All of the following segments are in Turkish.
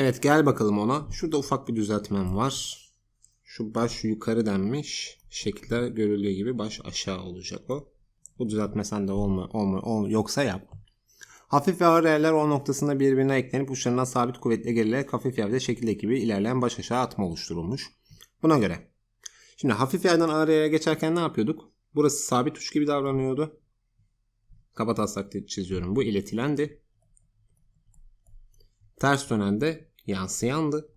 Evet gel bakalım ona. Şurada ufak bir düzeltmem var. Şu baş yukarı denmiş. Şekilde görüldüğü gibi baş aşağı olacak o. Bu düzeltme sende olma, olma, ol, yoksa yap. Hafif ve ağır yerler o noktasında birbirine eklenip uçlarından sabit kuvvetle gerilerek hafif yerde şekildeki gibi ilerleyen baş aşağı atma oluşturulmuş. Buna göre. Şimdi hafif yerden ağır yere geçerken ne yapıyorduk? Burası sabit uç gibi davranıyordu. Kaba taslak çiziyorum. Bu iletilendi. Ters dönen de yansıyandı.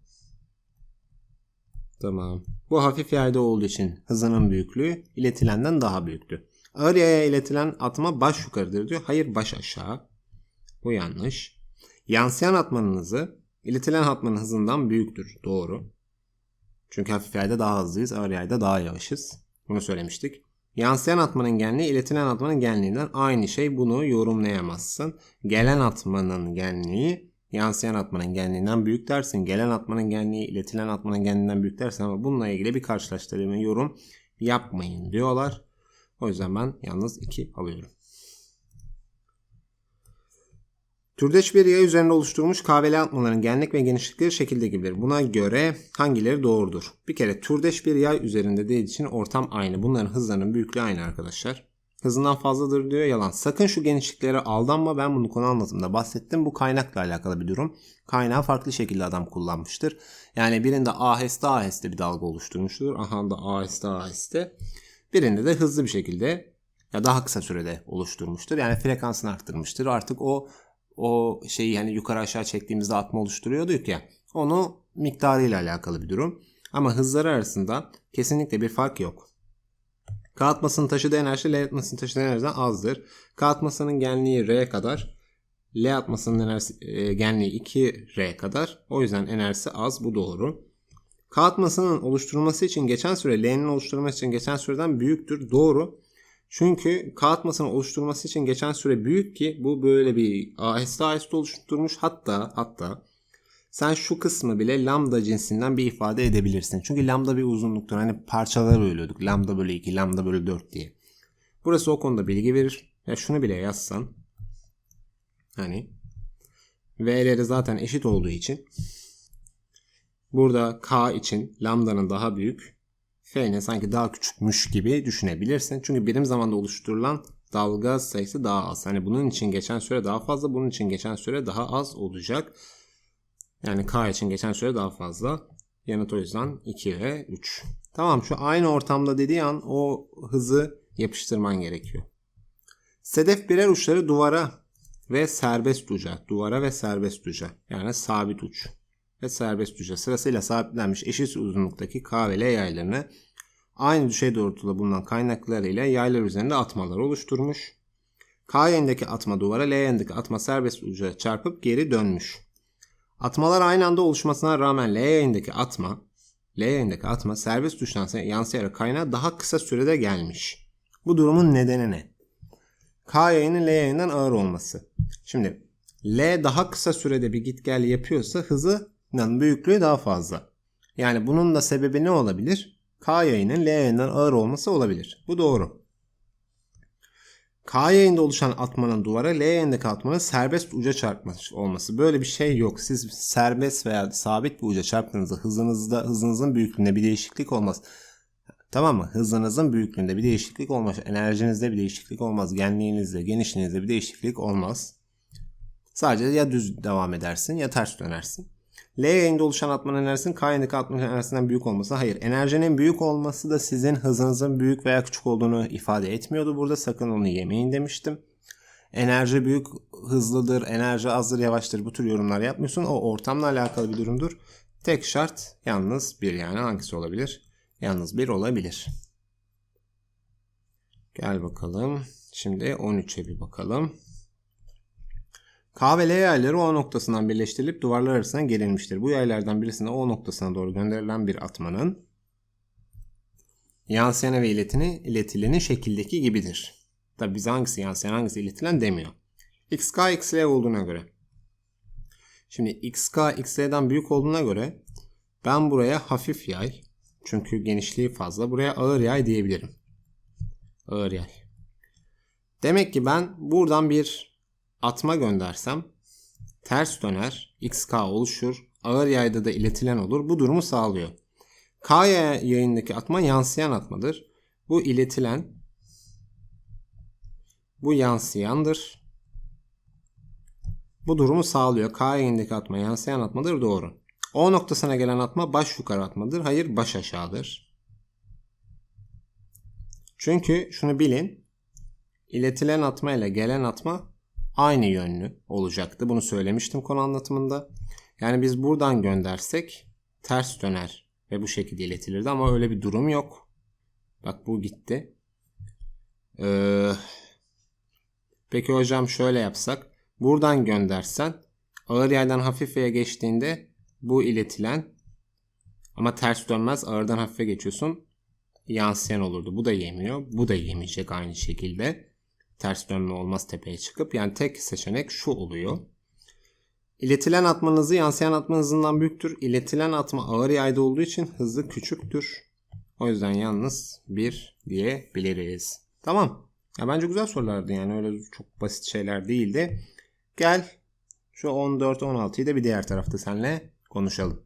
Tamam. Bu hafif yerde olduğu için hızının büyüklüğü iletilenden daha büyüktü. Ağır yaya iletilen atma baş yukarıdır diyor. Hayır baş aşağı. Bu yanlış. Yansıyan atmanın hızı iletilen atmanın hızından büyüktür. Doğru. Çünkü hafif yayda daha hızlıyız. Ağır yayda daha yavaşız. Bunu söylemiştik. Yansıyan atmanın genliği iletilen atmanın genliğinden aynı şey. Bunu yorumlayamazsın. Gelen atmanın genliği yansıyan atmanın genliğinden büyük dersin. Gelen atmanın genliği iletilen atmanın genliğinden büyük dersin ama bununla ilgili bir karşılaştırma yorum yapmayın diyorlar. O yüzden ben yalnız 2 alıyorum. Türdeş bir yay üzerinde oluşturulmuş kahveli atmaların genlik ve genişlikleri şekilde gibidir. Buna göre hangileri doğrudur? Bir kere türdeş bir yay üzerinde değil için ortam aynı. Bunların hızlarının büyüklüğü aynı arkadaşlar. Hızından fazladır diyor yalan. Sakın şu genişliklere aldanma. Ben bunu konu anlatımda bahsettim. Bu kaynakla alakalı bir durum. Kaynağı farklı şekilde adam kullanmıştır. Yani birinde aheste aheste bir dalga oluşturmuştur. Aha da aheste aheste. Birinde de hızlı bir şekilde ya daha kısa sürede oluşturmuştur. Yani frekansını arttırmıştır. Artık o o şeyi hani yukarı aşağı çektiğimizde atma oluşturuyorduk ya. Onu miktarıyla alakalı bir durum. Ama hızları arasında kesinlikle bir fark yok. K atmasının taşıdığı enerji L atmasının taşıdığı enerjiden azdır. K atmasının genliği R kadar. L atmasının enerjisi, e, genliği 2R kadar. O yüzden enerjisi az. Bu doğru. K atmasının oluşturulması için geçen süre L'nin oluşturulması için geçen süreden büyüktür. Doğru. Çünkü K atmasının oluşturması için geçen süre büyük ki bu böyle bir aheste aheste oluşturmuş. Hatta hatta sen şu kısmı bile lambda cinsinden bir ifade edebilirsin. Çünkü lambda bir uzunluktur. Hani parçalara bölüyorduk. Lambda bölü 2, lambda bölü 4 diye. Burası o konuda bilgi verir. Ya şunu bile yazsan. Hani V'leri zaten eşit olduğu için burada K için lambdanın daha büyük F'nin sanki daha küçükmüş gibi düşünebilirsin. Çünkü birim zamanda oluşturulan dalga sayısı daha az. Hani bunun için geçen süre daha fazla, bunun için geçen süre daha az olacak. Yani K için geçen süre daha fazla. Yanıt o yüzden 2 ve 3. Tamam şu aynı ortamda dediği an o hızı yapıştırman gerekiyor. Sedef birer uçları duvara ve serbest uca. Duvara ve serbest uca. Yani sabit uç ve serbest uca sırasıyla sabitlenmiş eşit uzunluktaki K ve L yaylarını aynı düşey doğrultuda bulunan kaynakları ile yaylar üzerinde atmalar oluşturmuş. K yönündeki atma duvara, L yönündeki atma serbest uca çarpıp geri dönmüş. Atmalar aynı anda oluşmasına rağmen L yayındaki atma, L yayındaki atma serbest uçtan yansıyarak kaynağa daha kısa sürede gelmiş. Bu durumun nedeni ne? K yayının L yayından ağır olması. Şimdi L daha kısa sürede bir git gel yapıyorsa hızı büyüklüğü daha fazla. Yani bunun da sebebi ne olabilir? K yayının L yayından ağır olması olabilir. Bu doğru. K yayında oluşan atmanın duvara L yayındaki atmanın serbest uca çarpmış olması. Böyle bir şey yok. Siz serbest veya sabit bir uca çarptığınızda hızınızda hızınızın büyüklüğünde bir değişiklik olmaz. Tamam mı? Hızınızın büyüklüğünde bir değişiklik olmaz. Enerjinizde bir değişiklik olmaz. Genliğinizde, genişliğinizde bir değişiklik olmaz. Sadece ya düz devam edersin ya ters dönersin. L yayında oluşan atmanın enerjisinin K yayındaki atmanın enerjisinden büyük olması. Hayır. Enerjinin büyük olması da sizin hızınızın büyük veya küçük olduğunu ifade etmiyordu. Burada sakın onu yemeyin demiştim. Enerji büyük, hızlıdır, enerji azdır, yavaştır. Bu tür yorumlar yapmıyorsun. O ortamla alakalı bir durumdur. Tek şart yalnız bir yani hangisi olabilir? Yalnız bir olabilir. Gel bakalım. Şimdi 13'e bir bakalım. K ve L yayları O noktasından birleştirilip duvarlar arasına gerilmiştir. Bu yaylardan birisinde O noktasına doğru gönderilen bir atmanın yansıyana ve iletini, iletilenin şekildeki gibidir. Tabi bize hangisi yansıyan hangisi iletilen demiyor. XK XL olduğuna göre. Şimdi XK XL'den büyük olduğuna göre ben buraya hafif yay çünkü genişliği fazla buraya ağır yay diyebilirim. Ağır yay. Demek ki ben buradan bir atma göndersem ters döner, xk oluşur, ağır yayda da iletilen olur. Bu durumu sağlıyor. K yayındaki atma yansıyan atmadır. Bu iletilen, bu yansıyandır. Bu durumu sağlıyor. K yayındaki atma yansıyan atmadır doğru. O noktasına gelen atma baş yukarı atmadır. Hayır baş aşağıdır. Çünkü şunu bilin. İletilen atma ile gelen atma aynı yönlü olacaktı. Bunu söylemiştim konu anlatımında. Yani biz buradan göndersek ters döner ve bu şekilde iletilirdi ama öyle bir durum yok. Bak bu gitti. Ee, peki hocam şöyle yapsak. Buradan göndersen ağır yerden hafif V'ye geçtiğinde bu iletilen ama ters dönmez ağırdan hafife geçiyorsun yansıyan olurdu. Bu da yemiyor. Bu da yemeyecek aynı şekilde. Ters dönme olmaz tepeye çıkıp. Yani tek seçenek şu oluyor. İletilen atma hızı yansıyan atma hızından büyüktür. İletilen atma ağır yayda olduğu için hızı küçüktür. O yüzden yalnız 1 diyebiliriz. Tamam. Ya bence güzel sorulardı yani öyle çok basit şeyler değildi. Gel şu 14-16'yı da bir diğer tarafta seninle konuşalım.